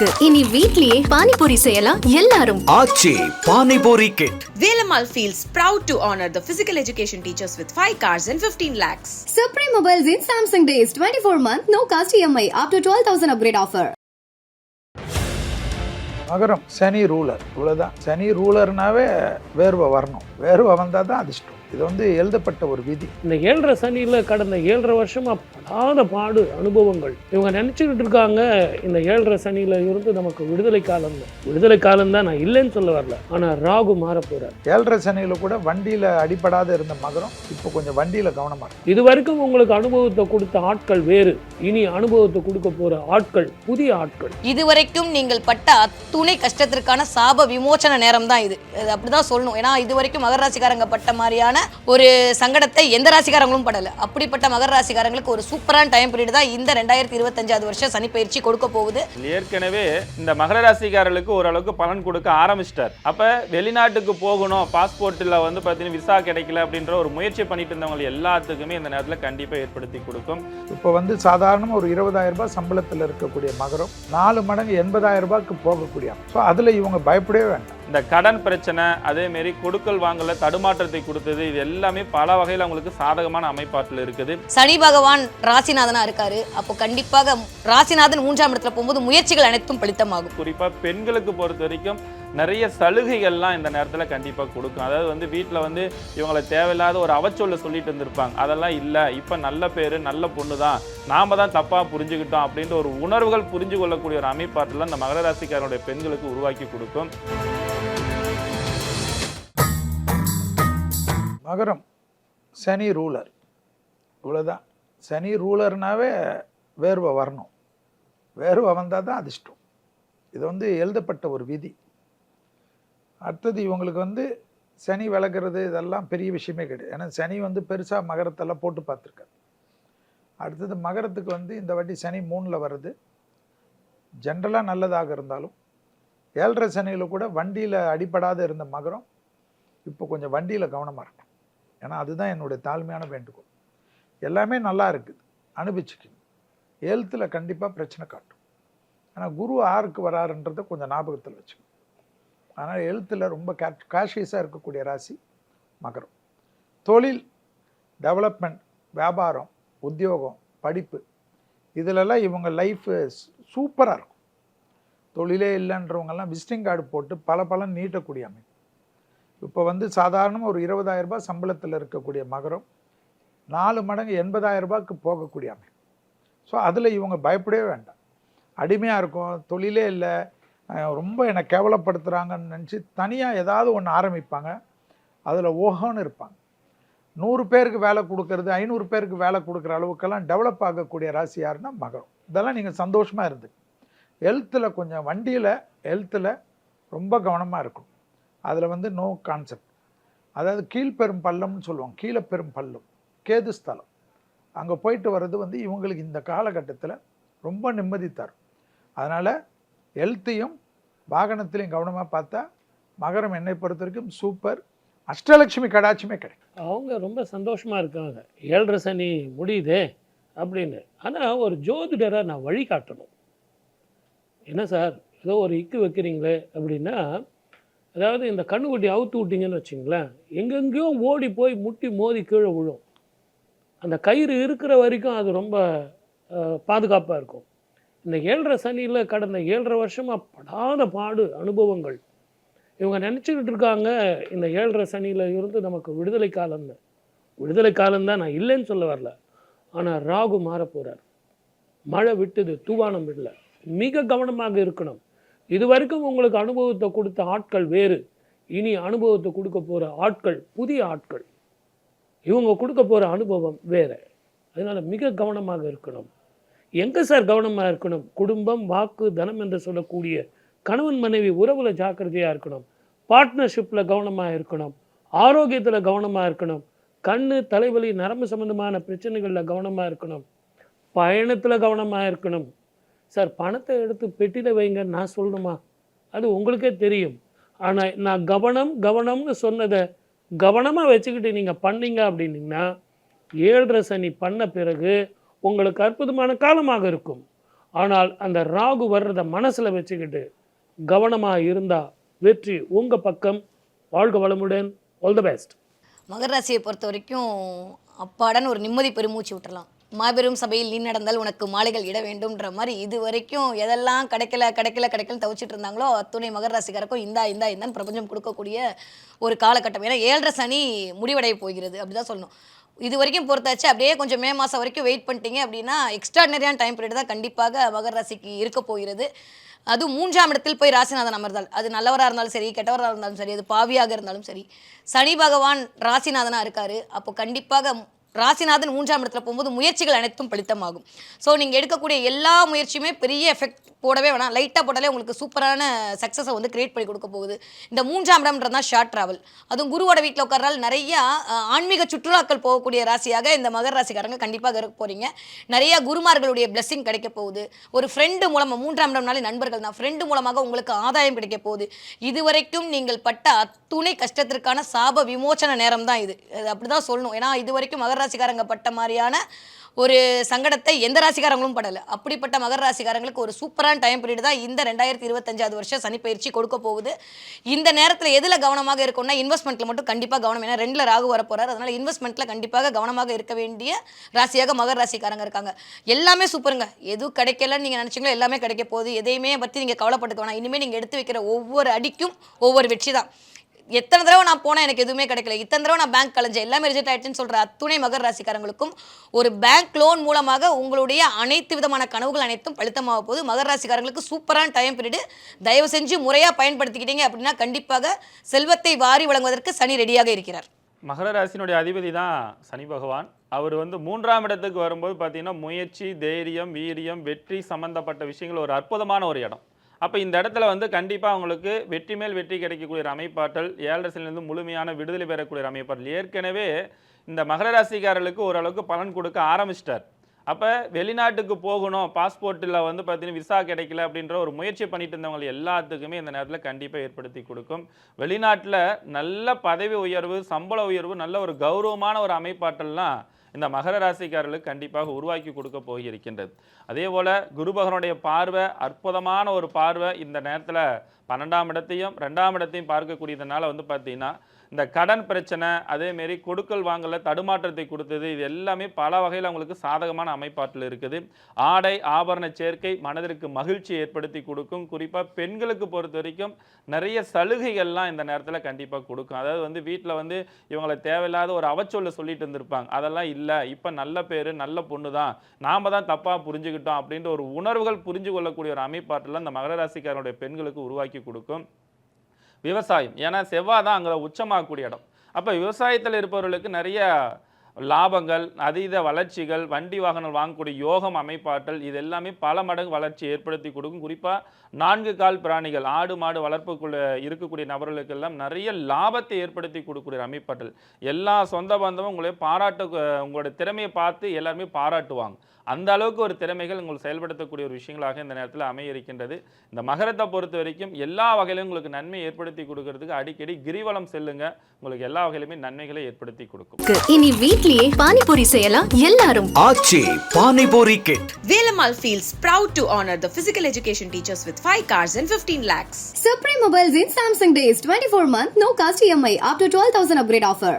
இருக்கு இனி வீட்லயே பானிபூரி செய்யலாம் எல்லாரும் Aachi panipuri kit Velamal feels proud to honor the physical education teachers with 5 cars and 15 lakhs. Supreme Mobiles in Samsung Days 24 month no cost EMI up to 12,000 upgrade offer. மகரம் சனி ruler இவ்வளோதான் சனி ரூலர்னாவே வேர்வை வரணும் வேர்வை வந்தால் தான் அதிர்ஷ்டம் இது வந்து எழுதப்பட்ட ஒரு விதி. இந்த ஏழரை சனியில் கடந்த ஏழரை வருஷமா படாத பாடு அனுபவங்கள். இவங்க நினச்சிக்கிட்டு இருக்காங்க இந்த ஏழரை சனியில் இருந்து நமக்கு விடுதலை காலம் தான் விடுதலை காலம் தான் நான் இல்லைன்னு சொல்ல வரல. ஆனால் ராகு மாற போகிறார் ஏழரை சனியில் கூட வண்டியில் அடிபடாத இருந்த மகரம் இப்போ கொஞ்சம் வண்டியில் கவனமாக இது வரைக்கும் உங்களுக்கு அனுபவத்தை கொடுத்த ஆட்கள் வேறு. இனி அனுபவத்தை கொடுக்க போகிற ஆட்கள் புதிய ஆட்கள். இதுவரைக்கும் நீங்கள் பட்ட அத்துணை கஷ்டத்திற்கான சாப விமோச்சன நேரம் தான் இது. அப்படிதான் சொல்லணும். ஏன்னா இது வரைக்கும் மகர ராசிக்காரங்க பட்ட மாதிரியான ஒரு சங்கடத்தை எந்த ராசிக்காரங்களும் படல. அப்படிப்பட்ட மகர ராசிக்காரங்களுக்கு ஒரு சூப்பரான டைம் பீரியட் தான் இந்த ரெண்டாயிரத்தி இருபத்தஞ்சாவது வருஷம் சனி பயிற்சி கொடுக்க போகுது. ஏற்கனவே இந்த மகர ராசிக்காரர்களுக்கு ஓரளவுக்கு பலன் கொடுக்க ஆரம்பிச்சிட்டார். அப்ப வெளிநாட்டுக்கு போகணும் பாஸ்போர்ட்டில் வந்து பார்த்தீங்கன்னா விசா கிடைக்கல அப்படின்ற ஒரு முயற்சி பண்ணிட்டு இருந்தவங்க எல்லாத்துக்குமே இந்த நேரத்தில் கண்டிப்பாக ஏற்படுத்தி கொடுக்கும். இப்போ வந்து சாதாரணமாக ஒரு இருபதாயிரம் ரூபாய் சம்பளத்தில் இருக்கக்கூடிய மகரம் நாலு மடங்கு எண்பதாயிரம் ரூபாய்க்கு போகக்கூடிய ஸோ அதில் இவங்க பயப்படவே வேண்டாம். இந்த கடன் பிரச்சனை அதே மாரி கொடுக்கல் வாங்கல தடுமாற்றத்தை கொடுத்தது இது எல்லாமே பல வகையில் அவங்களுக்கு சாதகமான அமைப்பாட்டில் இருக்குது. சனி பகவான் ராசிநாதனா இருக்காரு. அப்போ கண்டிப்பாக ராசிநாதன் மூன்றாம் இடத்துல போகும்போது முயற்சிகள் அனைத்தும் பலித்தமாகும். குறிப்பாக பெண்களுக்கு பொறுத்த வரைக்கும் நிறைய சலுகைகள்லாம் இந்த நேரத்தில் கண்டிப்பாக கொடுக்கும். அதாவது வந்து வீட்டில் வந்து இவங்களை தேவையில்லாத ஒரு அவச்சொல்ல சொல்லிட்டு இருந்திருப்பாங்க. அதெல்லாம் இல்லை. இப்போ நல்ல பேர் நல்ல பொண்ணு தான் நாம தான் தப்பாக புரிஞ்சுக்கிட்டோம் அப்படின்ற ஒரு உணர்வுகள் புரிஞ்சு கொள்ளக்கூடிய ஒரு அமைப்பாட்டில் இந்த மகர ராசிக்காரனுடைய பெண்களுக்கு உருவாக்கி கொடுக்கும். மகரம் சனி ரூலர் இவ்வளோதான் சனி ரூலர்னாவே வேர்வை வரணும். வேர்வை வந்தால் தான் அதிர்ஷ்டம். இது வந்து எழுதப்பட்ட ஒரு விதி. அடுத்தது இவங்களுக்கு வந்து சனி விளக்குறது இதெல்லாம் பெரிய விஷயமே கிடையாது. ஏன்னா சனி வந்து பெருசாக மகரத்தெல்லாம் போட்டு பார்த்துருக்காரு. அடுத்தது மகரத்துக்கு வந்து இந்த வாட்டி சனி மூணில் வருது. ஜென்ரலாக நல்லதாக இருந்தாலும் ஏழரை சனியில் கூட வண்டியில் அடிப்படாத இருந்த மகரம் இப்போ கொஞ்சம் வண்டியில் கவனமாக இருக்கணும். ஏன்னா அதுதான் என்னுடைய தாழ்மையான வேண்டுகோள். எல்லாமே நல்லா இருக்குது. அனுபவிச்சுக்கணும். எழுத்தில் கண்டிப்பாக பிரச்சனை காட்டும். ஆனால் குரு ஆருக்கு வராருன்றதை கொஞ்சம் ஞாபகத்தில் வச்சுக்கணும். அதனால் எழுத்தில் ரொம்ப கே காஷியஸாக இருக்கக்கூடிய ராசி மகரம். தொழில் டெவலப்மெண்ட் வியாபாரம் உத்தியோகம் படிப்பு இதிலெல்லாம் இவங்க லைஃபு சூப்பராக இருக்கும். தொழிலே இல்லைன்றவங்கெல்லாம் விசிட்டிங் கார்டு போட்டு பல பலன் நீட்டக்கூடிய அமைப்பு. இப்போ வந்து சாதாரணமாக ஒரு இருபதாயிரம் ரூபாய் சம்பளத்தில் இருக்கக்கூடிய மகரம் நாலு மடங்கு எண்பதாயிரம் ரூபாய்க்கு போகக்கூடிய அமைப்பு. ஸோ அதில் இவங்க பயப்படவே வேண்டாம். அடிமையாக இருக்கும் தொழிலே இல்லை ரொம்ப என்னை கேவலப்படுத்துகிறாங்கன்னு நினச்சி தனியாக ஏதாவது ஒன்று ஆரம்பிப்பாங்க. அதில் ஓஹோன்னு இருப்பாங்க. நூறு பேருக்கு வேலை கொடுக்கறது ஐநூறு பேருக்கு வேலை கொடுக்குற அளவுக்கெல்லாம் டெவலப் ஆகக்கூடிய ராசி யாருன்னா மகரம். இதெல்லாம் நீங்கள் சந்தோஷமாக இருந்து ஹெல்த்தில் கொஞ்சம் வண்டியில் ஹெல்த்தில் ரொம்ப கவனமாக இருக்கும் அதில் வந்து நோ கான்செப்ட் அதாவது கீழ்பெரும் பள்ளம்னு சொல்லுவோம் கீழே பெரும் பள்ளம் கேது ஸ்தலம். அங்கே போயிட்டு வர்றது வந்து இவங்களுக்கு இந்த காலகட்டத்தில் ரொம்ப நிம்மதி தரும். அதனால் ஹெல்த்தையும் வாகனத்திலையும் கவனமாக பார்த்தா மகரம் என்னை பொறுத்த வரைக்கும் சூப்பர் அஷ்டலட்சுமி கடாட்சியுமே கிடைக்கும். அவங்க ரொம்ப சந்தோஷமாக இருக்காங்க. ஏழரை சனி முடியுதே அப்படின்னு. ஆனால் ஒரு ஜோதிடரை நான் வழி காட்டணும் என்ன சார்? ஏதோ ஒரு இக்கு வைக்கிறீங்களே அப்படின்னா அதாவது இந்த கண்ணுக்குட்டி அவுத்து விட்டிங்கன்னு வச்சிங்களேன் எங்கெங்கேயோ ஓடி போய் முட்டி மோதி கீழே விழும். அந்த கயிறு இருக்கிற வரைக்கும் அது ரொம்ப பாதுகாப்பாக இருக்கும். இந்த ஏழரை சனியில் கடந்த ஏழரை வருஷமாக படாத பாடு அனுபவங்கள். இவங்க நினச்சிக்கிட்டு இருக்காங்க இந்த ஏழரை சனியில் இருந்து நமக்கு விடுதலை காலம் தான். விடுதலை காலம்தான் நான் இல்லைன்னு சொல்ல வரல. ஆனால் ராகு மாற போகிறார் மழை விட்டுது தூவானம் விடல. மிக கவனமாக இருக்கணும். இது வரைக்கும் உங்களுக்கு அனுபவத்தை கொடுத்த ஆட்கள் வேறு. இனி அனுபவத்தை கொடுக்க போகிற ஆட்கள் புதிய ஆட்கள். இவங்க கொடுக்க போகிற அனுபவம் வேறு. அதனால் மிக கவனமாக இருக்கணும். எங்கே சார் கவனமாக இருக்கணும்? குடும்பம் வாக்கு தனம் என்று சொல்லக்கூடிய கணவன் மனைவி உறவில் ஜாக்கிரதையாக இருக்கணும். பார்ட்னர்ஷிப்பில் கவனமாக இருக்கணும். ஆரோக்கியத்தில் கவனமாக இருக்கணும். கண்ணு தலைவலி நரம்பு சம்பந்தமான பிரச்சனைகளில் கவனமாக இருக்கணும். பயணத்தில் கவனமாக இருக்கணும். சார் பணத்தை எடுத்து பெட்டியில் வைங்க நான் சொல்லணுமா? அது உங்களுக்கே தெரியும். ஆனால் நான் கவனம் கவனம்னு சொன்னதை கவனமாக வச்சுக்கிட்டு நீங்கள் பண்ணீங்க அப்படின்னீங்கன்னா ஏழரை சனி பண்ண பிறகு உங்களுக்கு அற்புதமான காலமாக இருக்கும். ஆனால் அந்த ராகு வர்றதை மனசில் வச்சுக்கிட்டு கவனமாக இருந்தால் வெற்றி உங்கள் பக்கம். வாழ்க வளமுடன். ஆல் த பெஸ்ட் மகர ராசியை பொறுத்த வரைக்கும் அப்பாடன்னு ஒரு நிம்மதி பெருமூச்சு விட்டுறலாம். மாபெரும் சபையில் நீ நடந்தால் உனக்கு மாலைகள் இட வேண்டும்ன்ற மாதிரி இது வரைக்கும் எதெல்லாம் கிடைக்கல கிடைக்கல கிடைக்கல தவிச்சிட்டு இருந்தாங்களோ அத்துணை மகர ராசிக்காரருக்கும் இந்தா இந்தா இந்தான் பிரபஞ்சம் கொடுக்கக்கூடிய ஒரு காலகட்டம். ஏன்னா ஏழரை சனி முடிவடைய போகிறது அப்படிதான் சொல்லணும். இது வரைக்கும் பொறுத்தாச்சு அப்படியே கொஞ்சம் மே மாதம் வரைக்கும் வெயிட் பண்ணிட்டீங்க அப்படின்னா எக்ஸ்ட்ராடினரியான டைம் பீரியட் தான் கண்டிப்பாக மகர ராசிக்கு இருக்க போகிறது. அது மூன்றாம் இடத்தில் போய் ராசிநாதன் அமர்ந்தால். அது நல்லவராக இருந்தாலும் சரி கெட்டவராக இருந்தாலும் சரி அது பாவியாக இருந்தாலும் சரி. சனி பகவான் ராசிநாதனாக இருக்காரு. அப்போ கண்டிப்பாக ராசிநாதன் மூன்றாம் இடத்துல போகும்போது முயற்சிகள் அனைத்தும் பலித்தமாகும். ஸோ நீங்கள் எடுக்கக்கூடிய எல்லா முயற்சியுமே பெரிய எஃபெக்ட் போடவே வேணாம். லைட்டாக போட்டாலே உங்களுக்கு சூப்பரான சக்ஸஸை வந்து கிரியேட் பண்ணி கொடுக்க போகுது. இந்த மூன்றாம் இடம்ன்றது தான் ஷார்ட் ட்ராவல் அதுவும் குருவோட வீட்டில் உட்கார்றால் நிறையா ஆன்மீக சுற்றுலாக்கள் போகக்கூடிய ராசியாக இந்த மகர ராசிக்காரங்க கண்டிப்பாக இருக்க போகிறீங்க நிறையா குருமார்களுடைய blessing கிடைக்க போகுது. ஒரு ஃப்ரெண்டு மூலமாக மூன்றாம் இடம்னாலே நண்பர்கள் தான். ஃப்ரெண்டு மூலமாக உங்களுக்கு ஆதாயம் கிடைக்க போகுது. இதுவரைக்கும் நீங்கள் பட்ட அத்துணை கஷ்டத்திற்கான சாப விமோச்சன நேரம் தான் இது. அப்படி தான் சொல்லணும். ஏன்னா இது வரைக்கும் மகர ராசிக்காரங்க பட்ட மாதிரியான ஒரு சங்கடத்தை எந்த ராசிக்காரங்களும் படலை. அப்படிப்பட்ட மகர ராசிக்காரங்களுக்கு ஒரு சூப்பரான டைம் பீரியட் தான் இந்த ரெண்டாயிரத்தி இருபத்தஞ்சாவது வருஷம் சனி பயிற்சி கொடுக்க போகுது. இந்த நேரத்தில் எதில் கவனமாக இருக்கும்னா இன்வெஸ்ட்மெண்ட்டில் மட்டும் கண்டிப்பாக கவனம். ஏன்னா ரெண்டில் ராகு வர போகிறார் அதனால் இன்வெஸ்ட்மெண்ட்டில் கண்டிப்பாக கவனமாக இருக்க வேண்டிய ராசியாக மகர ராசிக்காரங்க இருக்காங்க. எல்லாமே சூப்பருங்க. எது கிடைக்கலன்னு நீங்கள் நினச்சிங்களோ எல்லாமே கிடைக்க போகுது. எதையுமே பற்றி நீங்கள் கவலைப்பட்டுக்க வேணாம். இனிமேல் நீங்கள் எடுத்து வைக்கிற ஒவ்வொரு அடிக்கும் ஒவ்வொரு வெற்றி தான். எத்தனை தடவை நான் போனேன் எனக்கு எதுவுமே கிடைக்கல. இத்தனை தடவை நான் பேங்க் கலைஞ்சேன். எல்லாமே ரிஜெக்ட் ஆயிடுச்சுன்னு சொல்கிற அத்துணை மகர் ராசிக்காரங்களுக்கும் ஒரு பேங்க் லோன் மூலமாக உங்களுடைய அனைத்து விதமான கனவுகள் அனைத்தும் பழுத்தமாக போகுது. மகர் ராசிக்காரங்களுக்கு சூப்பரான டைம் பீரியடு தயவு செஞ்சு முறையாக பயன்படுத்திக்கிட்டீங்க அப்படின்னா கண்டிப்பாக செல்வத்தை வாரி வழங்குவதற்கு சனி ரெடியாக இருக்கிறார். மகர ராசினுடைய அதிபதி தான் சனி பகவான். அவர் வந்து மூன்றாம் இடத்துக்கு வரும்போது பார்த்தீங்கன்னா முயற்சி தைரியம் வீரியம் வெற்றி சம்பந்தப்பட்ட விஷயங்கள் ஒரு அற்புதமான ஒரு இடம். அப்போ இந்த இடத்துல வந்து கண்டிப்பாக அவங்களுக்கு வெற்றி மேல் வெற்றி கிடைக்கக்கூடிய ஒரு அமைப்பாற்றல் ஏழரசிலிருந்து முழுமையான விடுதலை பெறக்கூடிய அமைப்பாட்டல் அமைப்பாற்றல். ஏற்கனவே இந்த மகர ராசிக்காரர்களுக்கு ஓரளவுக்கு பலன் கொடுக்க ஆரம்பிச்சிட்டார். அப்போ வெளிநாட்டுக்கு போகணும் பாஸ்போர்ட்டில் வந்து பார்த்தீங்கன்னா விசா கிடைக்கல அப்படின்ற ஒரு முயற்சி பண்ணிட்டு இருந்தவங்க எல்லாத்துக்குமே இந்த நேரத்தில் கண்டிப்பாக ஏற்படுத்தி கொடுக்கும். வெளிநாட்டில் நல்ல பதவி உயர்வு சம்பள உயர்வு நல்ல ஒரு கௌரவமான ஒரு அமைப்பாற்றல்லாம் இந்த மகர ராசிக்காரர்களுக்கு கண்டிப்பாக உருவாக்கி கொடுக்க போயிருக்கின்றது அதே போல் குருபகனுடைய பார்வை அற்புதமான ஒரு பார்வை இந்த நேரத்தில் பன்னெண்டாம் இடத்தையும் ரெண்டாம் இடத்தையும் பார்க்கக்கூடியதுனால வந்து பார்த்தீங்கன்னா இந்த கடன் பிரச்சனை அதேமாரி கொடுக்கல் வாங்கல தடுமாற்றத்தை கொடுத்தது இது எல்லாமே பல வகையில் அவங்களுக்கு சாதகமான அமைப்பாட்டில் இருக்குது. ஆடை ஆபரண சேர்க்கை மனதிற்கு மகிழ்ச்சி ஏற்படுத்தி கொடுக்கும். குறிப்பாக பெண்களுக்கு பொறுத்த வரைக்கும் நிறைய சலுகைகள்லாம் இந்த நேரத்தில் கண்டிப்பாக கொடுக்கும். அதாவது வந்து வீட்டில் வந்து இவங்களை தேவையில்லாத ஒரு அவச்சொல்ல சொல்லிட்டு இருந்திருப்பாங்க. அதெல்லாம் இல்லை. இப்போ நல்ல பேர் நல்ல பொண்ணு தான் நாம் தான் தப்பாக புரிஞ்சுக்கிட்டோம் அப்படின்ற ஒரு உணர்வுகள் புரிஞ்சு கொள்ளக்கூடிய ஒரு அமைப்பாட்டில் இந்த மகர ராசிக்காரனுடைய பெண்களுக்கு உருவாக்கி கொடுக்கும். விவசாயம். ஏன்னா செவ்வாய் தான் அங்கே உச்சமாகக்கூடிய இடம். அப்போ விவசாயத்தில் இருப்பவர்களுக்கு நிறைய லாபங்கள் அதீத வளர்ச்சிகள் வண்டி வாகனம் வாங்கக்கூடிய யோகம் அமைப்பாற்றல் இது எல்லாமே பல மடங்கு வளர்ச்சி ஏற்படுத்தி கொடுக்கும். குறிப்பாக நான்கு கால் பிராணிகள் ஆடு மாடு வளர்ப்புக்குள்ள இருக்கக்கூடிய நபர்களுக்கெல்லாம் நிறைய லாபத்தை ஏற்படுத்தி கொடுக்கக்கூடிய அமைப்பாற்றல். எல்லா சொந்த பந்தமும் உங்களை பாராட்ட உங்களோட திறமையை பார்த்து எல்லாருமே பாராட்டுவாங்க. அந்த அளவுக்கு ஒரு திறமைகள் உங்களுக்கு செயல்படுத்தக்கூடிய ஒரு விஷயங்களாக இந்த நேரத்தில் அமைய இருக்கின்றது இந்த மகரத்தை பொறுத்த வரைக்கும் எல்லா வகையிலும் உங்களுக்கு நன்மை ஏற்படுத்தி கொடுக்கறதுக்கு அடிக்கடி கிரிவலம் செல்லுங்க. உங்களுக்கு எல்லா வகையிலுமே நன்மைகளை ஏற்படுத்தி கொடுக்கும். இனி வீட்லயே பானிபூரி செய்யலாம் எல்லாரும் Aachi panipuri kit Velamal feels proud to honor the physical education teachers with 5 cars and 15 lakhs. Supreme Mobiles in Samsung Days 24 month no cost EMI up to 12,000 upgrade offer.